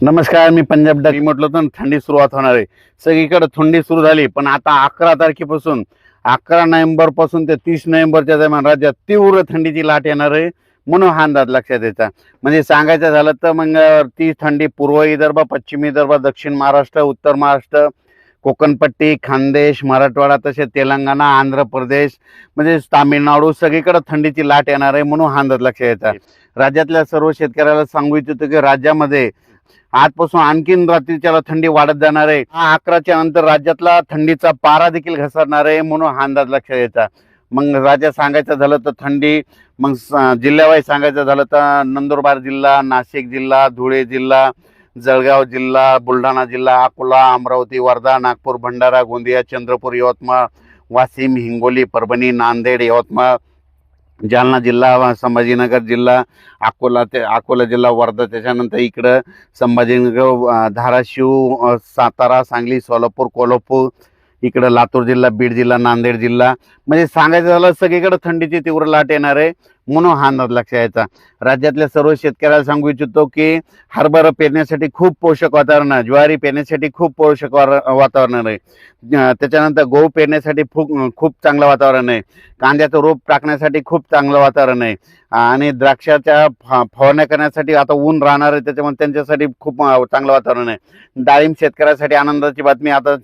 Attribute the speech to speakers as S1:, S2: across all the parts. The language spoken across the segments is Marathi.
S1: नमस्कार मी पंजाब मी म्हटलं होतं ना, थंडी सुरुवात होणार आहे. सगळीकडे थंडी सुरू झाली पण आता अकरा तारखेपासून अकरा नोव्हेंबरपासून ते तीस नोव्हेंबरच्या दरम्यान राज्यात तीव्र थंडीची लाट येणार आहे म्हणून हा अंदाज लक्षात यायचा म्हणजे सांगायचं झालं तर मग ती थंडी पूर्व विदर्भ पश्चिम विदर्भ दक्षिण महाराष्ट्र उत्तर महाराष्ट्र कोकणपट्टी खानदेश मराठवाडा तसेच तेलंगणा आंध्र प्रदेश म्हणजे तामिळनाडू सगळीकडे थंडीची लाट येणार आहे म्हणून हा अंदाज लक्षात यायचा राज्यातल्या सर्व शेतकऱ्याला सांगू इच्छितो की राज्यामध्ये आजपासून आणखीन रात्रीच्याला थंडी वाढत जाणार आहे. हा अकराच्या नंतर राज्यातला थंडीचा पारा देखील घसरणार आहे म्हणून हा अंदाज लक्षात यायचा मग राज्यात सांगायचं झालं तर थंडी मग स- जिल्ह्यावाईज सांगायचं झालं तर नंदुरबार जिल्हा नाशिक जिल्हा धुळे जिल्हा जळगाव जिल्हा बुलढाणा जिल्हा अकोला अमरावती वर्धा नागपूर भंडारा गोंदिया चंद्रपूर यवतमाळ वाशिम हिंगोली परभणी नांदेड यवतमाळ जालना जिल्हा संभाजीनगर जिल्हा अकोला ते अकोला जिल्हा वर्धा त्याच्यानंतर इकडं संभाजीनगर धाराशिव सातारा सांगली सोलापूर कोल्हापूर इकडं लातूर जिल्हा बीड जिल्हा नांदेड जिल्हा. म्हणजे सांगायचं झालं सगळीकडे थंडीची तीव्र लाट येणार आहे म्हणून हा अंदाज लक्ष यायचा. राज्यातल्या सर्व शेतकऱ्याला सांगू इच्छितो की हरभरा पेरण्यासाठी खूप पोषक वातावरण आहे. ज्वारी पेरण्यासाठी खूप पोषक वातावरण आहे. त्याच्यानंतर गहू पेरण्यासाठी खूप खूप चांगलं वातावरण आहे. कांद्याचं रोप टाकण्यासाठी खूप चांगलं वातावरण आहे. आणि द्राक्षाच्या फ- फवारण्या करण्यासाठी आता ऊन राहणार आहे त्याच्यामुळे त्यांच्यासाठी खूप चांगलं वातावरण आहे. डाळिंब शेतकऱ्यासाठी आनंदाची बातमी. आता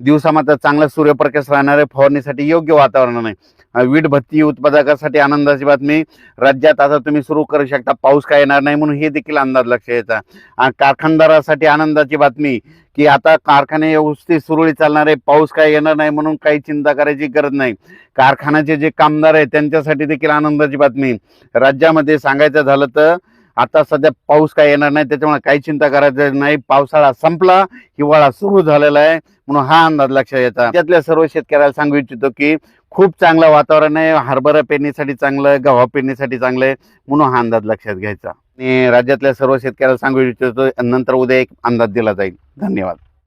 S1: दिवसामात्र चांगला सूर्यप्रकाश राहणार आहे फवारणीसाठी योग्य वातावरण आहे. वीट भत्ती उत्पादकासाठी आनंदाची बातमी. राज्यात आता तुम्ही सुरू करू शकता पाऊस काय येणार नाही म्हणून हे देखील अंदाज लक्ष यायचा कारखानदारासाठी आनंदाची बातमी की आता कारखाने व्यवस्थित सुरळीत चालणार आहे पाऊस काय येणार नाही म्हणून काही चिंता करायची गरज नाही. कारखान्याचे जे कामदार आहेत त्यांच्यासाठी देखील आनंदाची बातमी. राज्यामध्ये सांगायचं झालं तर आता सध्या पाऊस काय येणार नाही त्याच्यामुळे काही चिंता करायचं नाही. पावसाळा संपला हिवाळा सुरू झालेला आहे म्हणून हा अंदाज लक्षात येतात त्यातल्या सर्व शेतकऱ्याला सांगू इच्छितो की खूप चांगलं वातावरण आहे हरभरा पेरणीसाठी चांगलं आहे गव्हा पेरणीसाठी चांगलं आहे म्हणून हा अंदाज लक्षात घ्यायचा. आणि राज्यातल्या सर्व शेतकऱ्याला सांगू इच्छितो नंतर उद्या एक अंदाज दिला जाईल. धन्यवाद.